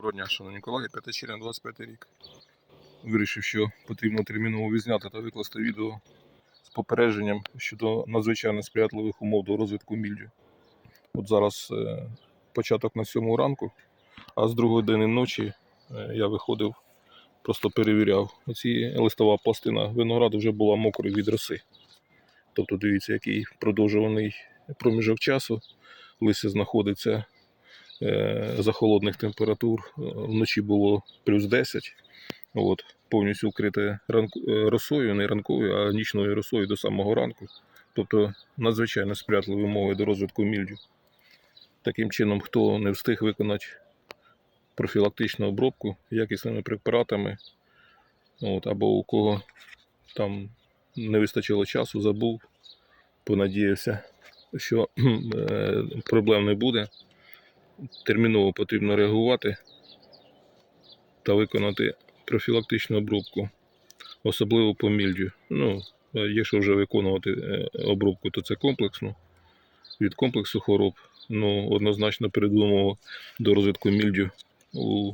Доброго дня, шановні колеги, 5 червня 25 рік. Вирішив, що потрібно терміново відзняти та викласти відео з попередженням щодо надзвичайно сприятливих умов до розвитку мільдю. От зараз е, початок на 7 ранку, а з другої години ночі е, я виходив, просто перевіряв. Оці листова пластина винограду вже була мокрою від роси. Тобто дивіться, який продовжуваний проміжок часу. Листя знаходиться за холодних температур. Е, Вночі було плюс 10. От, повністю вкрите е, росою, не ранковою, а нічною росою до самого ранку. Тобто надзвичайно сприятливі умови до розвитку мільдю. Таким чином, хто не встиг виконати профілактичну обробку якісними препаратами, от, або у кого там не вистачило часу, забув, понадіявся, що е, проблем не буде терміново потрібно реагувати та виконати профілактичну обробку, особливо по мільдю. Ну, якщо вже виконувати е, обробку, то це комплексно. Від комплексу хвороб, ну, однозначно передумови до розвитку мільдю у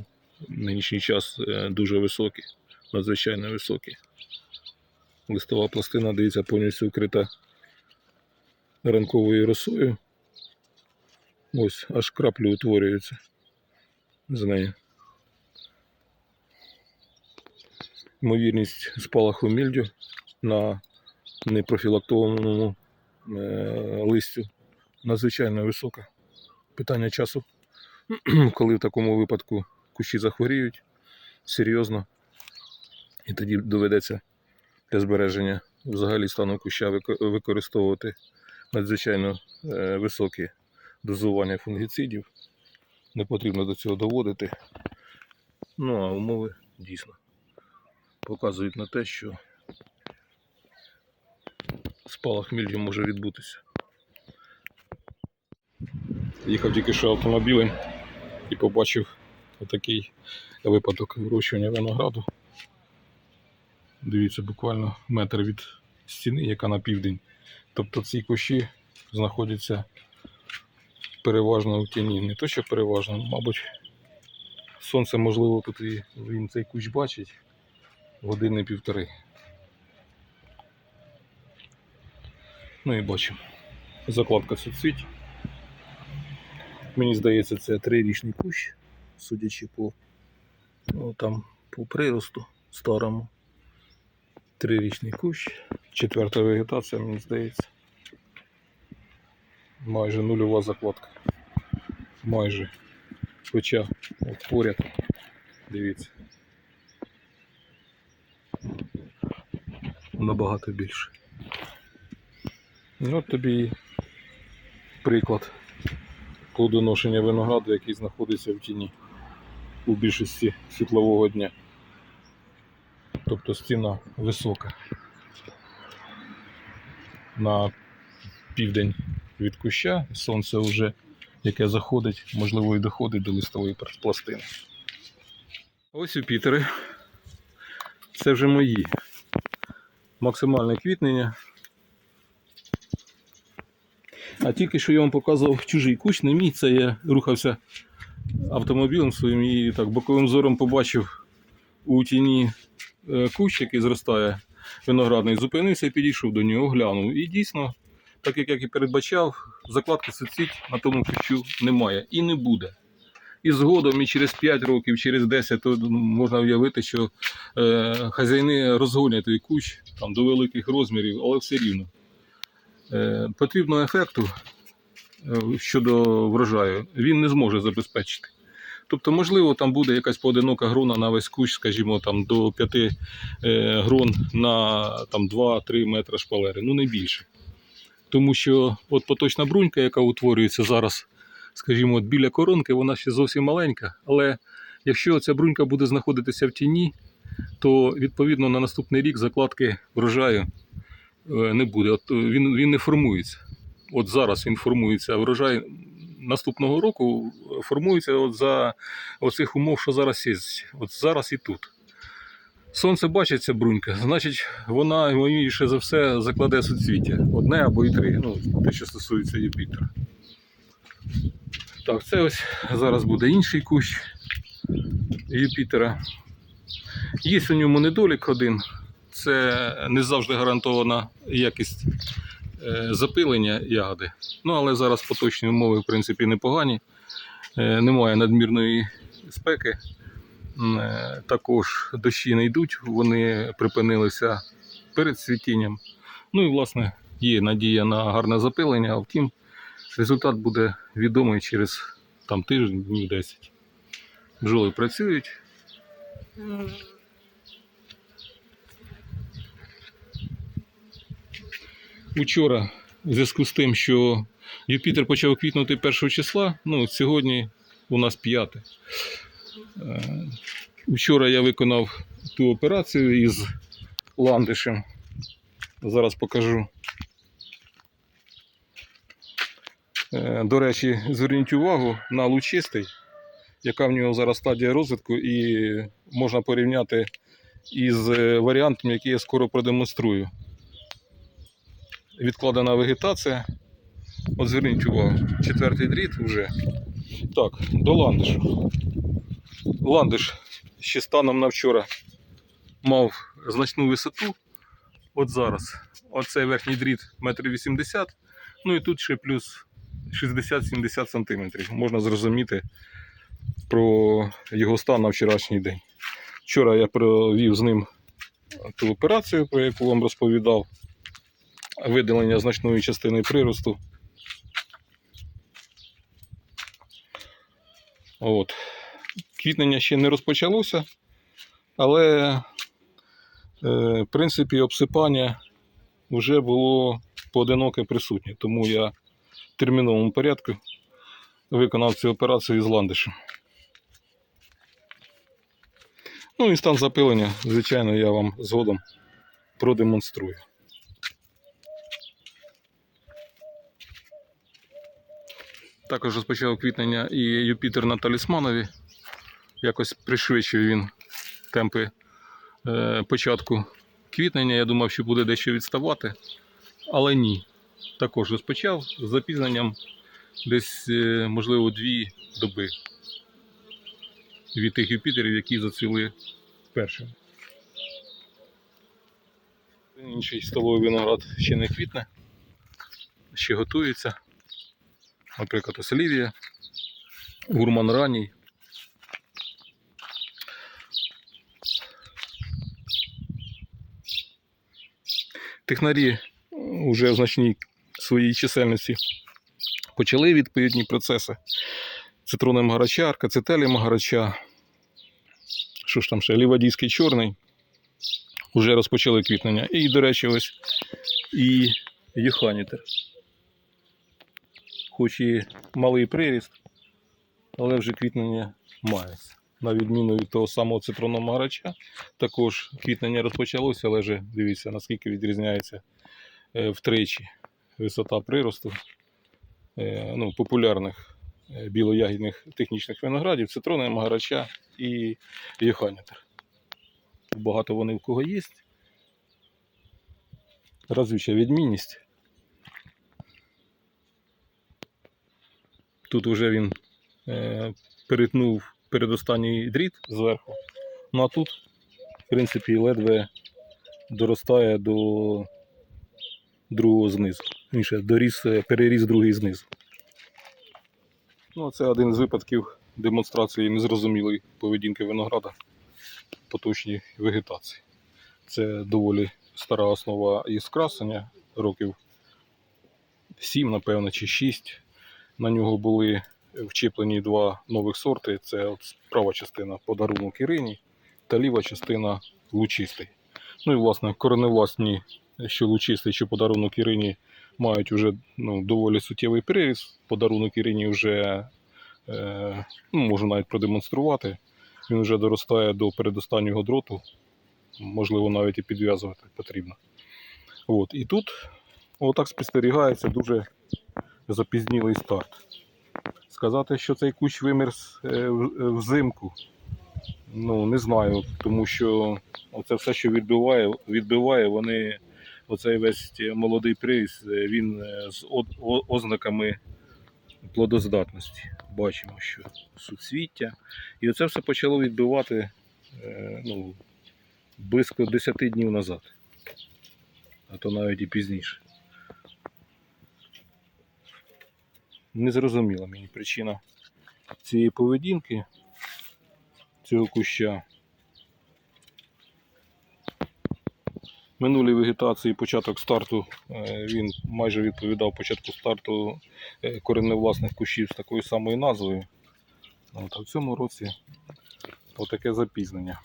нинішній час е, дуже високі, надзвичайно високі. Листова пластина, дивіться, повністю вкрита ранковою росою. Ось аж краплі утворюються з неї. Ймовірність спалаху мільдю на непрофілактованому е, листю надзвичайно висока. Питання часу, коли в такому випадку кущі захворіють серйозно, і тоді доведеться для збереження взагалі стану куща використовувати надзвичайно е, високі дозування фунгіцидів. Не потрібно до цього доводити. Ну а умови дійсно показують на те, що спалах мільдю може відбутися. Їхав тільки що автомобілем і побачив отакий випадок вирощування винограду. Дивіться, буквально метр від стіни, яка на південь. Тобто ці кущі знаходяться переважно в тіні. Не то, що переважно, мабуть, сонце, можливо, тут і він цей кущ бачить години півтори. Ну і бачимо. Закладка суцвіть. Мені здається, це трирічний кущ, судячи по ну, там, по приросту старому. Трирічний кущ. Четверта вегетація, мені здається майже нульова закладка. Майже. Хоча от поряд, дивіться. Набагато більше. Ну, от тобі і приклад плодоношення винограду, який знаходиться в тіні у більшості світлового дня. Тобто стіна висока. На південь від куща, сонце вже, яке заходить, можливо, і доходить до листової пластини. Ось Юпітери. Це вже мої. Максимальне квітнення. А тільки що я вам показував чужий кущ, не мій, це я рухався автомобілем своїм і так боковим зором побачив у тіні е, кущ, який зростає виноградний, зупинився і підійшов до нього, глянув. І дійсно так як і передбачав, закладки суцвіть на тому кущу немає і не буде. І згодом, і через 5 років, через 10, то можна уявити, що е, хазяїни розгонять той кущ там, до великих розмірів, але все рівно. Е, потрібного ефекту е, щодо врожаю він не зможе забезпечити. Тобто, можливо, там буде якась поодинока грона на весь кущ, скажімо, там, до 5 е, грон на там, 2-3 метри шпалери, ну не більше. Тому що от поточна брунька, яка утворюється зараз, скажімо, от біля коронки, вона ще зовсім маленька. Але якщо ця брунька буде знаходитися в тіні, то відповідно на наступний рік закладки врожаю е, не буде. От е, він, він не формується. От зараз він формується, а врожай наступного року формується от за оцих умов, що зараз є. От зараз і тут. Сонце бачить ця брунька, значить вона ймовірніше за все закладе суцвіття. Одне або і три. Ну, те, що стосується Юпітера. Так, це ось зараз буде інший кущ. Юпітера. Є у ньому недолік один. Це не завжди гарантована якість е, запилення ягоди. Ну, але зараз поточні умови, в принципі, непогані. Е, Немає надмірної спеки. Е, Також дощі не йдуть, вони припинилися перед цвітінням. Ну і, власне, є надія на гарне запилення, а втім, результат буде відомий через там, тиждень, днів 10. Бджоли працюють. Учора, в зв'язку з тим, що Юпітер почав квітнути 1 числа, ну, сьогодні у нас 5. Е, Вчора я виконав ту операцію із ландишем. Зараз покажу. Е, До речі, зверніть увагу на лучистий, яка в нього зараз стадія розвитку, і можна порівняти із е, варіантом, який я скоро продемонструю. Відкладена вегетація. От зверніть увагу, четвертий дріт вже. Так, до ландишу. Ландиш ще станом на вчора мав значну висоту. От зараз. Оцей верхній дріт 1,80 м. Ну і тут ще плюс 60-70 см. Можна зрозуміти про його стан на вчорашній день. Вчора я провів з ним ту операцію, про яку вам розповідав. Видалення значної частини приросту. От. Квітнення ще не розпочалося, але е, в принципі обсипання вже було поодиноке присутнє, тому я в терміновому порядку виконав цю операцію із ландишем. Ну і стан запилення, звичайно, я вам згодом продемонструю. Також розпочав квітнення і Юпітер на талісманові. Якось пришвидшив він темпи е, початку квітнення. Я думав, що буде дещо відставати, але ні. Також розпочав з запізненням десь, е, можливо, дві доби від тих Юпітерів, які зацвіли першими. Інший столовий виноград ще не квітне, ще готується. Наприклад, Оселівія, гурман ранній. Технарі вже в значній своїй чисельності почали відповідні процеси. Цитрони магарача, аркацетелі магарача, що ж там ще, лівадійський чорний. Вже розпочали квітнення. І, до речі, ось і Єханітер хоч і малий приріст, але вже квітнення мається. На відміну від того самого цитронного гарача, також квітнення розпочалося, але вже дивіться, наскільки відрізняється е, втричі висота приросту е, ну, популярних е, білоягідних технічних виноградів, цитронного магарача і єханітер. Багато вони в кого є. Разюча відмінність. Тут вже він е, перетнув передостанній дріт зверху. Ну а тут, в принципі, ледве доростає до другого знизу. Інше, доріс, е, переріс другий знизу. Ну, це один з випадків демонстрації незрозумілої поведінки винограда поточній вегетації. Це доволі стара основа із красення, років 7, напевно, чи 6 на нього були вчеплені два нових сорти. Це от права частина подарунок Ірині та ліва частина лучистий. Ну і власне кореневласні, що лучистий, що подарунок Ірині мають вже ну, доволі суттєвий приріст. Подарунок Ірині вже е, ну, можу навіть продемонструвати. Він вже доростає до передостаннього дроту, можливо, навіть і підв'язувати потрібно. От, і тут отак спостерігається дуже запізнілий старт. Сказати, що цей кущ вимерз е, е, взимку, ну не знаю, тому що це все, що відбиває, відбиває, вони оцей весь молодий приз, е, він з ознаками плодоздатності. Бачимо, що суцвіття. І оце все почало відбивати ну, близько 10 днів назад, а то навіть і пізніше. Незрозуміла мені причина цієї поведінки цього куща. Минулій вегетації початок старту е, він майже відповідав початку старту е, кореневласних кущів з такою самою назвою. От, а в цьому році отаке запізнення.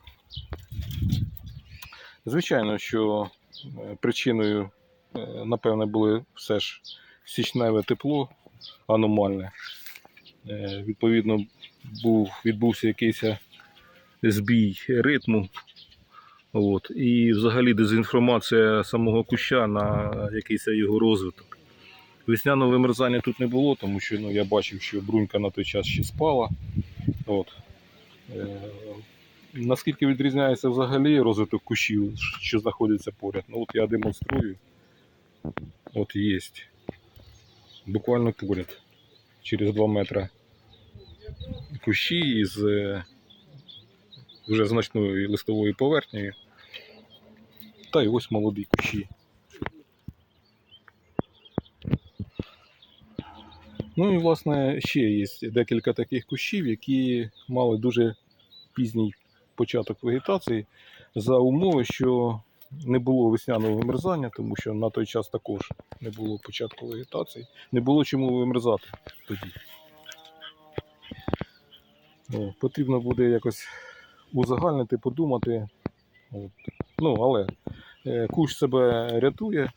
Звичайно, що е, причиною, напевне, були все ж січневе тепло аномальне. Е, Відповідно, був, відбувся якийсь збій ритму. От. І взагалі дезінформація самого куща на якийсь його розвиток. Весняного вимерзання тут не було, тому що ну, я бачив, що брунька на той час ще спала. От. Е, наскільки відрізняється взагалі розвиток кущів, що знаходяться поряд? Ну, от я демонструю. От є. Буквально поряд. Через 2 метри кущі із е, вже значною листовою поверхнею. Та й ось молоді кущі. Ну і власне ще є декілька таких кущів, які мали дуже пізній початок вегетації за умови, що не було весняного вимерзання, тому що на той час також не було початку вегетації, не було чому вимерзати тоді. О, потрібно буде якось узагальнити, подумати. От. Ну, але е, кущ себе рятує,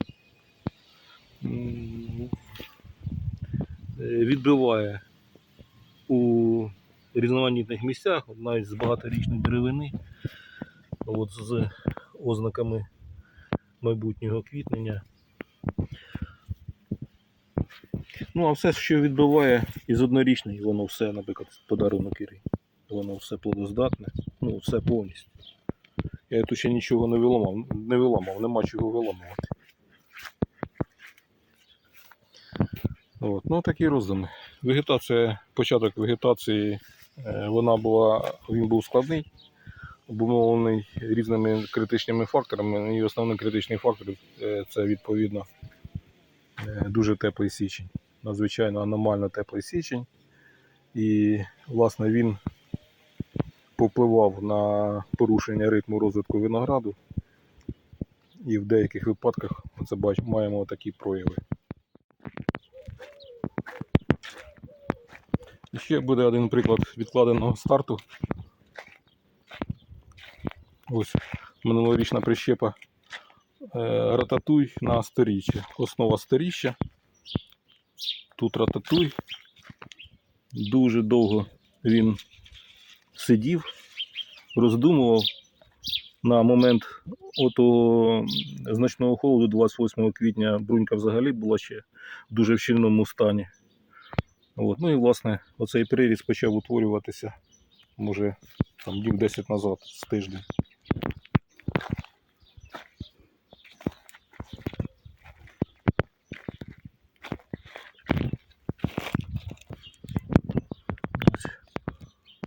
е, відбиває у різноманітних місцях, навіть з багаторічної деревини, от з ознаками майбутнього квітнення. Ну, а все, що відбиває із однорічної, воно все, наприклад, подарунок Іри. Воно все плодоздатне, ну, все повністю. Я тут ще нічого не виламав, не виламав, нема чого виламувати. От, ну такі роздуми. Вегетація, початок вегетації, е, вона була, він був складний, обумовлений різними критичними факторами. І основний критичний фактор е, це відповідно е, дуже теплий січень. Надзвичайно аномально теплий січень. І, власне, він попливав на порушення ритму розвитку винограду. І в деяких випадках це бач, маємо такі прояви. І ще буде один приклад відкладеного старту. Ось минулорічна прищепа е, рататуй на сторіччя. Основа сторіччя. Тут рататуй. Дуже довго він сидів, роздумував на момент ото значного холоду 28 квітня брунька взагалі була ще в дуже в щільному стані. От. Ну і власне оцей приріз почав утворюватися може там днів 10 назад з тиждень. Ось.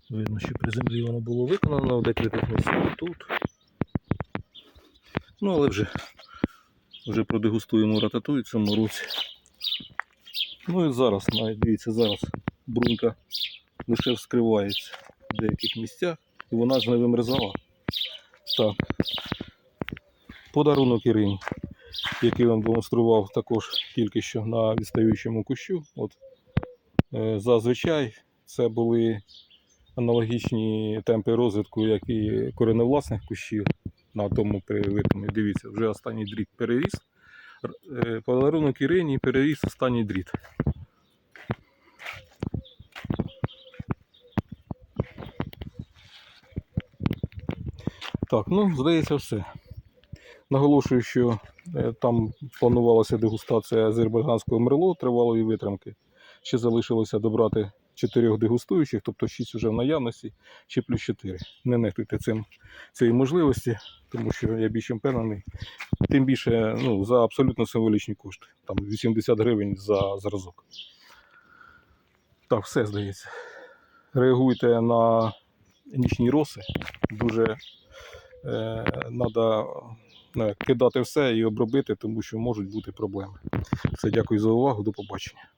Видно, що при землі воно було виконано в декількох місцях тут. Ну, але вже, вже продегустуємо рататуй в цьому році. Ну і зараз, навіть дивіться, зараз брунька лише вскривається в деяких місцях, і вона ж не вимерзала. Так. Подарунок Ірині, який вам демонстрував також тільки що на відстаючому кущу. От, е, зазвичай це були аналогічні темпи розвитку, як і кореневласних кущів на тому перевитому. Дивіться, вже останній дріт переріс. Е, Подарунок Ірині переріс останній дріт. Так, ну, здається, все. Наголошую, що е, там планувалася дегустація азербайджанського мерло тривалої витримки. Ще залишилося добрати чотирьох дегустуючих, тобто 6 вже в наявності, ще плюс 4. Не нехтуйте цим цієї можливості, тому що я більш впевнений. Тим більше ну, за абсолютно символічні кошти. Там 80 гривень за зразок. Так, все здається. Реагуйте на нічні роси. Дуже треба кидати все і обробити, тому що можуть бути проблеми. Все, дякую за увагу, до побачення.